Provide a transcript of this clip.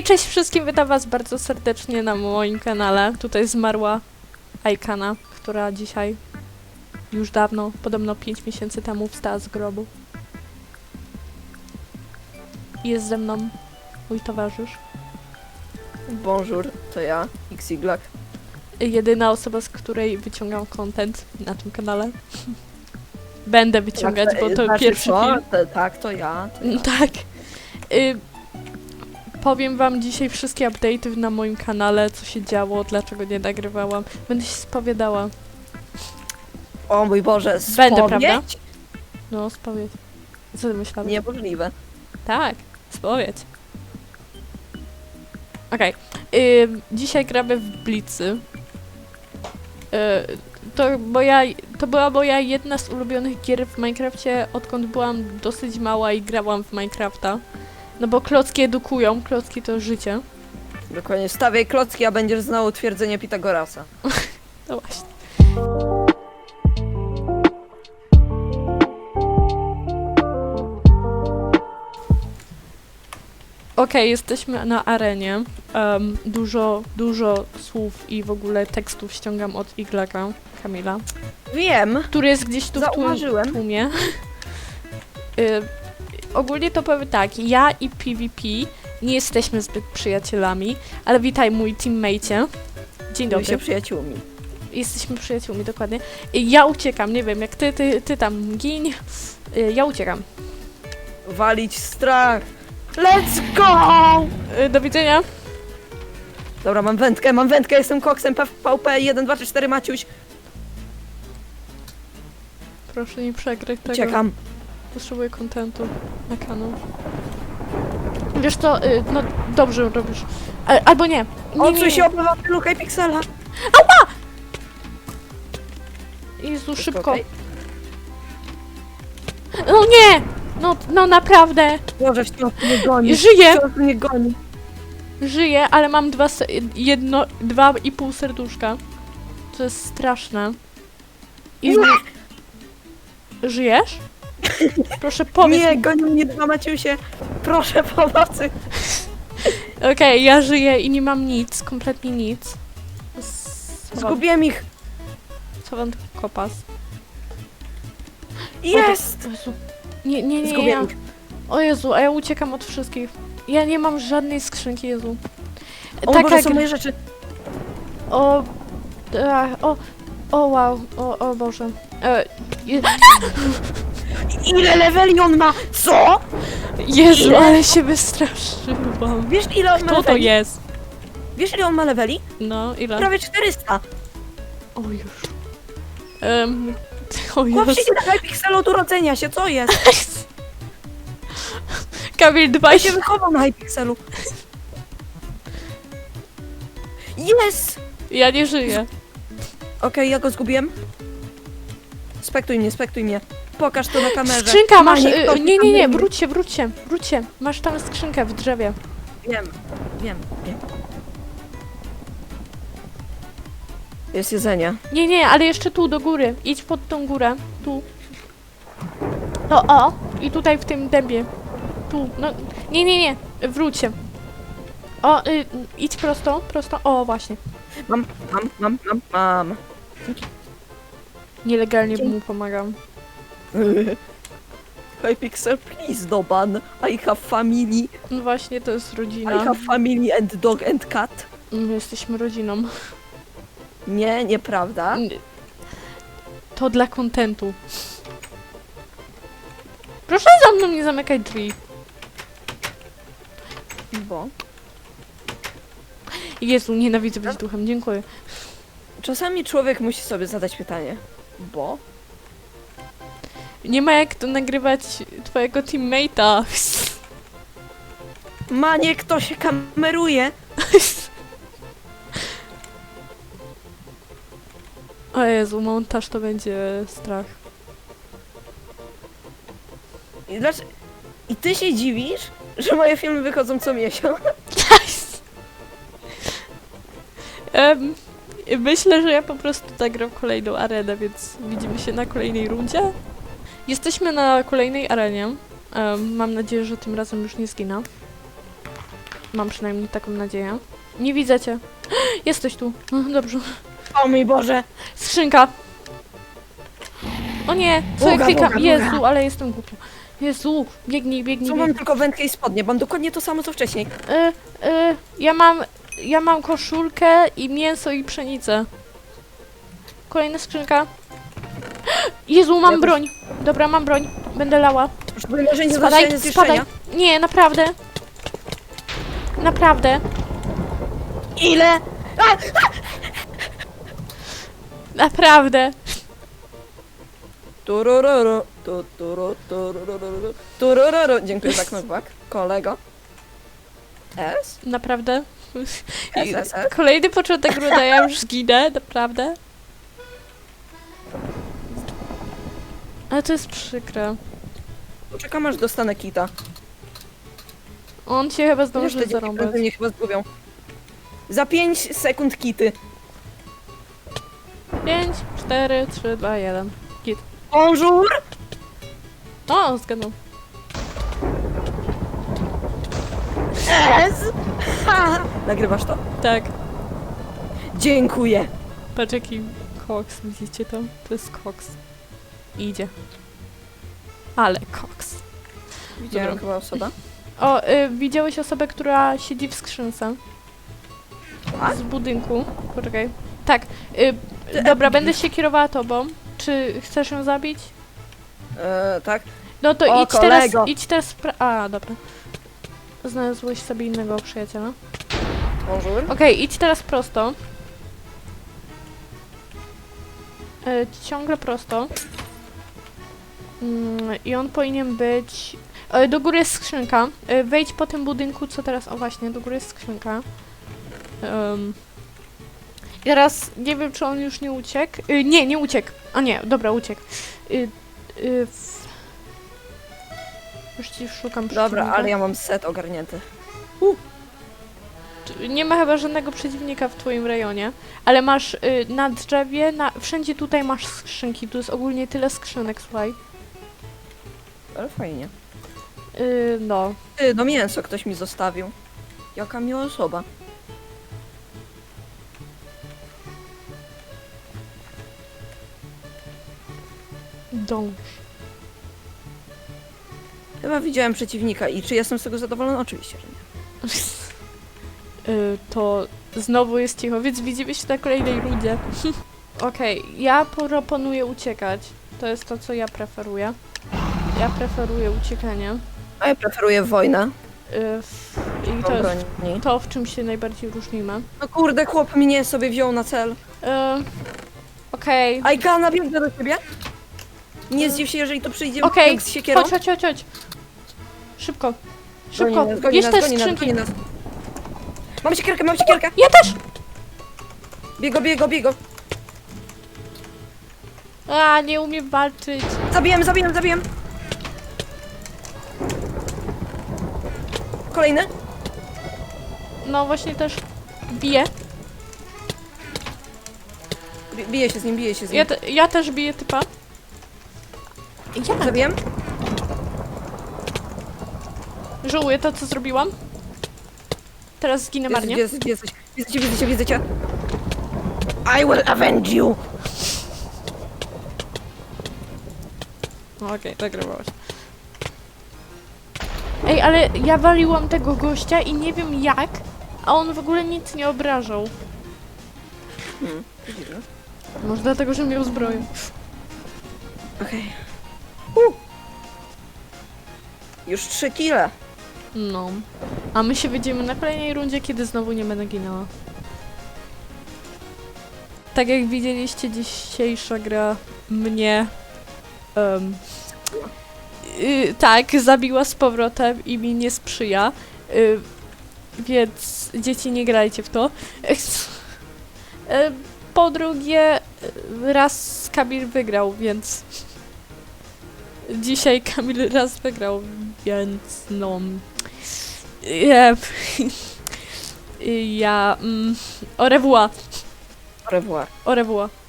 Hej, cześć wszystkim, witam was bardzo serdecznie na moim kanale. Tutaj zmarła Aikana, która dzisiaj, już dawno, podobno 5 miesięcy temu wstała z grobu. Jest ze mną mój towarzysz. Bonjour, to ja, Xiglak. Jedyna osoba, z której wyciągam content na tym kanale. Będę wyciągać, bo to Znaczy pierwszy co? film. To, tak, to ja. To ja. Tak. Y, powiem wam dzisiaj wszystkie update'y na moim kanale, co się działo, dlaczego nie nagrywałam. Będę się spowiadała. O mój Boże, Będę, spowiedź? prawda? No, spowiedź. Co ty myślałeś? Niemożliwe. Tak, spowiedź. Okej. Ym, dzisiaj gramy w Blicy. Y, to, moja, to była moja jedna z ulubionych gier w Minecrafcie, odkąd byłam dosyć mała i grałam w Minecrafta. No bo klocki edukują, klocki to życie. Dokładnie, stawiaj klocki, a będziesz znał twierdzenie Pitagorasa. No właśnie. Okej, jesteśmy na arenie. Em, dużo, dużo słów i w ogóle tekstów ściągam od Iglaka, Kamila, Wiem, który jest gdzieś tu w tłum- zauważyłem. tłumie. y, ogólnie to powiem tak, ja i PvP nie jesteśmy zbyt przyjacielami, ale witaj mój teammate. Dzień dobry. się przyjaciółmi. Jesteśmy przyjaciółmi, dokładnie. Ja uciekam, nie wiem, jak ty, ty, ty tam giń. Y, Ja uciekam. Walić strach. Let's go! Y, Do widzenia. Dobra, mam wędkę, mam wędkę, jestem koksem, PvP 1, 2, 3, 4, Maciuś. Proszę nie przegrać tego. Uciekam. Potrzebuję kontentu na kanał. Wiesz co, y, no dobrze robisz. E, Albo nie. Nie, nie, Odsuń nie. się obywatelu Hypixela. Jezu, szybko. okej? No nie! No, no naprawdę. Boże, wciąż mnie goni. Żyję, Wciąż mnie goni. żyję, ale mam dwa, se- jedno, dwa i pół serduszka. To jest straszne. I Żyjesz? Proszę powiedz Nie, mi. gonią mnie dwa Maciusie. Proszę pomocy. Okej, ja żyję i nie mam nic, kompletnie nic. Schowam, Zgubiłem ich. schowam tylko kopas. Jest! O Jezu. Nie, nie, nie, ja. Zgubiłem ich. O Jezu, a ja uciekam od wszystkich. Ja nie mam żadnej skrzynki, Jezu. O mój Boże, Taka są gra- moje rzeczy. O, a, o, o wow, o, o Boże. E, je, Ile leveli on ma? Co? Jezu, Ile? ale się wystraszyłam. Wiesz ile on ma Kto to leveli? jest? Wiesz ile on ma leveli? No, ile? Prawie 400. O już. Um, o Chłop Jezu. Hypixelu od urodzenia się, co jest? Kamil, Ja dbaj się się. wychował na Hypixelu. Jest! Ja nie żyję. Okej, ja go zgubiłem. Spektuj mnie, spektuj mnie. Pokaż to na kamerze. Skrzynka masz. Maniek, to Y, nie, nie, nie, kamery. wróć się, wróć się, wróć się. Masz tam skrzynkę w drzewie. Wiem, wiem, wiem. Jest jedzenie. Nie, nie, ale jeszcze tu do góry. Idź pod tą górę. Tu. O, o. I tutaj w tym dębie. Tu. No. Nie, nie, nie. Wróć się. O, y, idź prosto, prosto. O, właśnie. Mam, mam, mam, mam, mam. Nielegalnie mu pomagam. Hypixel, please no ban. I have family. No właśnie, to jest I rodzina. have family and dog and cat. My jesteśmy rodziną. Nie, nieprawda. To dla kontentu. Proszę za mną nie zamykać drzwi. Bo Jezu, nienawidzę być duchem, dziękuję. czasami człowiek musi sobie zadać pytanie. Bo? Nie ma jak to nagrywać twojego teammate'a. Manie, kto się kameruje? O Jezu, montaż to będzie strach. I, dlaczego... I ty się dziwisz, że moje filmy wychodzą co miesiąc? Em, myślę, że ja po prostu zagram kolejną arenę, więc widzimy się na kolejnej rundzie. Jesteśmy na kolejnej arenie. Mam nadzieję, że tym razem już nie zginę. Mam przynajmniej taką nadzieję. Nie widzę cię. Jesteś tu. Dobrze. O mój Boże! Skrzynka. O nie, co ja klikam? buga, buga. Jezu, ale jestem głupia. Jezu, biegnij, biegnij, Co biegnij. mam tylko wędkę i spodnie, mam dokładnie to samo co wcześniej. Y, y, ja mam, ja mam koszulkę i mięso i pszenicę. Kolejna skrzynka. Jezu, mam Ja też. broń. Dobra, mam broń. Będę lała. Spadaj, spadaj. Nie, naprawdę. Naprawdę. Ile? A! Naprawdę. Turururu, tu, turu, turururu, turururu. Dziękuję za knockback, kolego. S? Naprawdę. Kolejny początek ruda, ja już zginę, naprawdę. Ale to jest przykre. Poczekam aż dostanę kita. On się chyba zdąży dzieci zarąbać. prędzej mnie chyba zgubią. Za 5 sekund kity. 5, 4, 3, 2, 1. Git. Bonjour! O, zgadnął. S! Ha! Nagrywasz to? Tak. Dziękuję. Patrz jaki koks, widzicie to? To jest koks. Idzie. Ale koks. Widziałem Dobra. chyba osobę. O, y, widziałeś osobę, która siedzi w skrzynce? A? Z budynku. Poczekaj. Tak. Y, dobra, będę się kierowała tobą. Czy chcesz ją zabić? E, tak? No to O, idź teraz, kolego. idź teraz pra- A, dobra. Znalazłeś sobie innego przyjaciela. Bonjour. Okej, idź teraz prosto. E, ciągle prosto. Mm, I on powinien być... E, do góry jest skrzynka. E, wejdź po tym budynku, co teraz... O właśnie, do góry jest skrzynka. Um. I teraz nie wiem, czy on już nie uciekł. E, nie, nie uciekł. A nie, dobra, uciekł. Już ci szukam Dobra, ale ja mam set ogarnięty. Nie ma chyba żadnego przeciwnika w twoim rejonie, ale masz y, na drzewie, na, wszędzie tutaj masz skrzynki, tu jest ogólnie tyle skrzynek, słuchaj. Ale fajnie. Y, no. Ty, no mięso ktoś mi zostawił. Jaka miła osoba. Dąż. Chyba widziałem przeciwnika i czy jestem z tego zadowolony? Oczywiście, że nie. y, to znowu jest cicho, więc widzimy się na kolejnej rundzie. Okej, ja proponuję uciekać. To jest to, co ja preferuję. Ja preferuję uciekanie. A ja preferuję wojnę. Y, w, I to To jest broni. to, w czym się najbardziej różnimy. No kurde, chłop mnie sobie wziął na cel. Y, Okej. Ajka, nabiegnę do ciebie. Nie zdziw się, jeżeli to przyjdzie Okej, z siekierą. Chodź, chodź, chodź, chodź. Szybko. Goni Szybko. nas, goni Bierz nas, te goni nas, skrzynki. goni nas. Mam siekierkę, mam siekierkę. Ja też! Biego, biego, biego. A, nie umiem walczyć. Zabiłem, zabiłem, zabiłem. Kolejny. No właśnie też biję. Bi- Biję się z nim, biję się z nim. Ja, te, ja też biję typa. Ja Zabiłem. żałuję to, co zrobiłam. Teraz zginę marnie. Widzę cię, widzę cię, widzę cię. I will avenge you. No, Okej, zagrywałaś. Ej, ale ja waliłam tego gościa i nie wiem jak, a on w ogóle nic nie obrażał. Hmm. Może dlatego, że miał zbroję. Okej. Uh. Już trzy kile. No. A my się widzimy na kolejnej rundzie, kiedy znowu nie będę ginęła. Tak jak widzieliście, dzisiejsza gra mnie. em, y, tak, zabiła z powrotem i mi nie sprzyja. Y, więc dzieci nie grajcie w to. Y, po drugie, raz Kamil wygrał, więc. Dzisiaj Kamil raz wygrał, więc no. Ja. Mm, au revoir. Au revoir. Au revoir.